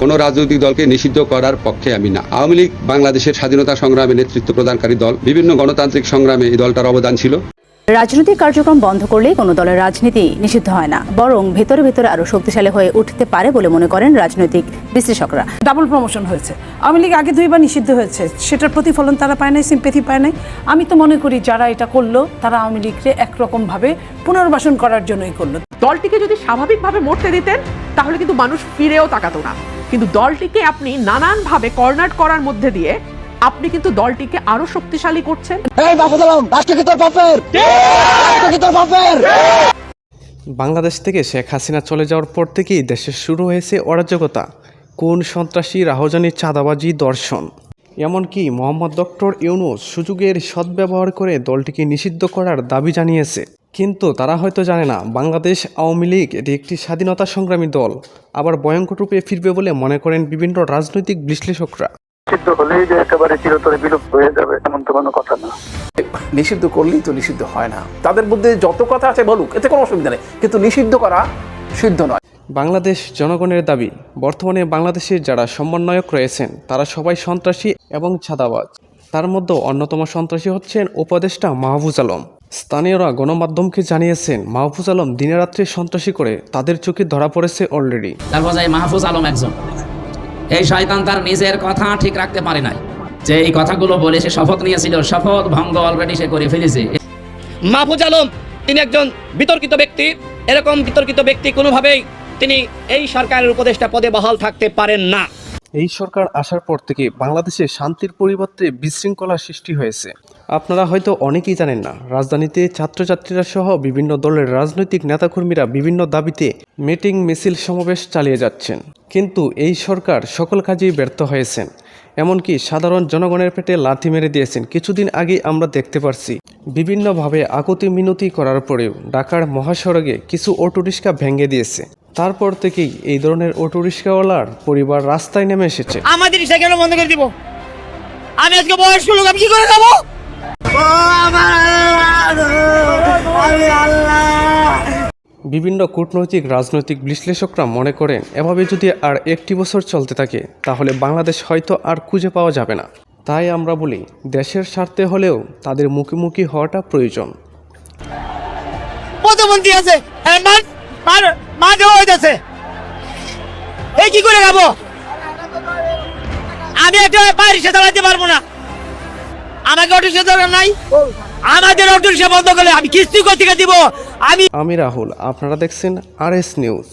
কোনো রাজনৈতিক দলকে নিষিদ্ধ করার পক্ষে আমি না। আওয়ামী লীগ বাংলাদেশের স্বাধীনতা সংগ্রামে নেতৃত্ব প্রদানকারী দল বিভিন্ন গণতান্ত্রিক সংগ্রামে এই দলটার অবদান ছিল। রাজনৈতিক কার্যক্রম বন্ধ করলেই কোনো দলের রাজনীতি নিষিদ্ধ হয় না বরং ভেতরে ভেতরে আরও শক্তিশালী হয়ে উঠতে পারে বলে মনে করেন রাজনৈতিক বিশ্লেষকরা। ডাবল প্রমোশন হয়েছে। আওয়ামী লীগ আগে দুইবার নিষিদ্ধ হয়েছে। সেটার প্রতিফলন তারা পায় নাই সিম্পেথি পায় নাই। আমি তো মনে করি যারা এটা করল তারা আওয়ামী লীগকে একরকমভাবে পুনর্বাসন করার জন্যই করল। দলটিকে যদি স্বাভাবিকভাবে মরতে দিতেন তাহলে কিন্তু মানুষ ফিরেও তাকাতো না। কিন্তু দলটিকে আপনি নানানভাবে কর্নার করার মধ্যে দিয়ে আপনি কিন্তু দলটিকে আরও শক্তিশালী করছেন। এই বাপুদালাম রাষ্ট্র কি তোর বাপের? রাষ্ট্র কি তোর বাপের? বাংলাদেশ থেকে শেখ হাসিনা চলে যাওয়ার পর থেকেই দেশে শুরু হয়েছে অরাজকতা। কোন সন্ত্রাসী রাহজানি চাঁদাবাজি দর্শন? এমনকি মোহাম্মদ ডক্টর ইউনুস সুযোগের সদ্ব্যবহার করে দলটিকে নিষিদ্ধ করার দাবি জানিয়েছে। কিন্তু তারা হয়তো জানে না বাংলাদেশ আওয়ামী লীগ এটি একটি স্বাধীনতা সংগ্রামী দল। আবার ভয়ঙ্কর রূপে ফিরবে বলে মনে করেন বিভিন্ন রাজনৈতিক বিশ্লেষকরা। নিষিদ্ধ হলেই যে একেবারে চিরতরে বিলুপ্ত হয়ে যাবে এমন তো কোনো কথা না। নিষিদ্ধ করলেই তো নিষিদ্ধ হয় না। তাদের মধ্যে যত কথা আছে বলুক এতে কোনো অসুবিধা নেই। কিন্তু নিষিদ্ধ করা সিদ্ধ নয়। বাংলাদেশ জনগণের দাবি বর্তমানে বাংলাদেশের যারা সমন্বয়ক রয়েছেন তারা সবাই সন্ত্রাসী এবং ছাদাবাজ। তার মধ্যে অন্যতম সন্ত্রাসী হচ্ছেন উপদেষ্টা মাহফুজ আলম। স্থানীয়রা গণমাধ্যমকে জানিয়েছেন মাহফুজ আলম দিনেরাত্রে সন্ত্রাসী করে তাদের চোখে ধরা পড়েছে অলরেডি তারপর যাই মাহফুজ আলম একজন। এই শয়তান তার নিজের কথা ঠিক রাখতে পারে নাই। যে এই কথাগুলো বলে সে শপথ নিয়েছিল শপথ ভঙ্গ অলরেডি সে করে ফেলেছে। মাহফুজ আলম তিনি একজন বিতর্কিত ব্যক্তি। এরকম বিতর্কিত ব্যক্তি কোনোভাবেই তিনি এই সরকারের উপদেষ্টা পদে বহাল থাকতে পারেন না। এই সরকার আসার পর থেকে বাংলাদেশে শান্তির পরিবর্তে বিশৃঙ্খলা সৃষ্টি হয়েছে। আপনারা হয়তো অনেকেই জানেন না, রাজধানীতে ছাত্রছাত্রীরা সহ বিভিন্ন দলের রাজনৈতিক নেতাকর্মীরা বিভিন্ন দাবিতে মিটিং মিছিল সমাবেশ চালিয়ে যাচ্ছেন। কিন্তু এই সরকার সকল কাজেই ব্যর্থ হয়েছেন। এমনকি সাধারণ জনগণের পেটে লাথি মেরে দিয়েছেন। কিছুদিন আগে আমরা দেখতে পারছি, বিভিন্নভাবে আকুতি মিনতি করার পরেও ঢাকার মহাসড়কে কিছু অটোরিক্সা ভেঙে দিয়েছে। তারপর থেকেই এই ধরনের অটোরিক্সাওয়ালার পরিবার রাস্তায় নেমে এসেছে। আমাদের বন্ধ করে দিব? আমি আজকে বয়স্ক লোক, আমি কি করে যাব? বিভিন্ন কূটনৈতিক রাজনৈতিক বিশ্লেষকরা মনে করেন এভাবে যদি আর একটি বছর চলতে থাকে তাহলে বাংলাদেশ হয়তো আর খুঁজে পাওয়া যাবে না। তাই আমরা বলি দেশের স্বার্থে হলেও তাদের মুখোমুখি হওয়াটা প্রয়োজন। প্রধানমন্ত্রী আছে হ্যাঁ, এই কি করে খাব? আমি একটা বাইরে রিক্সা চালাতে পারব না। আমাকে অটো রিক্সা দরকার নাই? আমাদের অটো রিক্সা বন্ধ করলে আমি কিস্তি কোথেকে দিব? আমি আমি রাহুল, আপনারা দেখছেন আর এস নিউজ।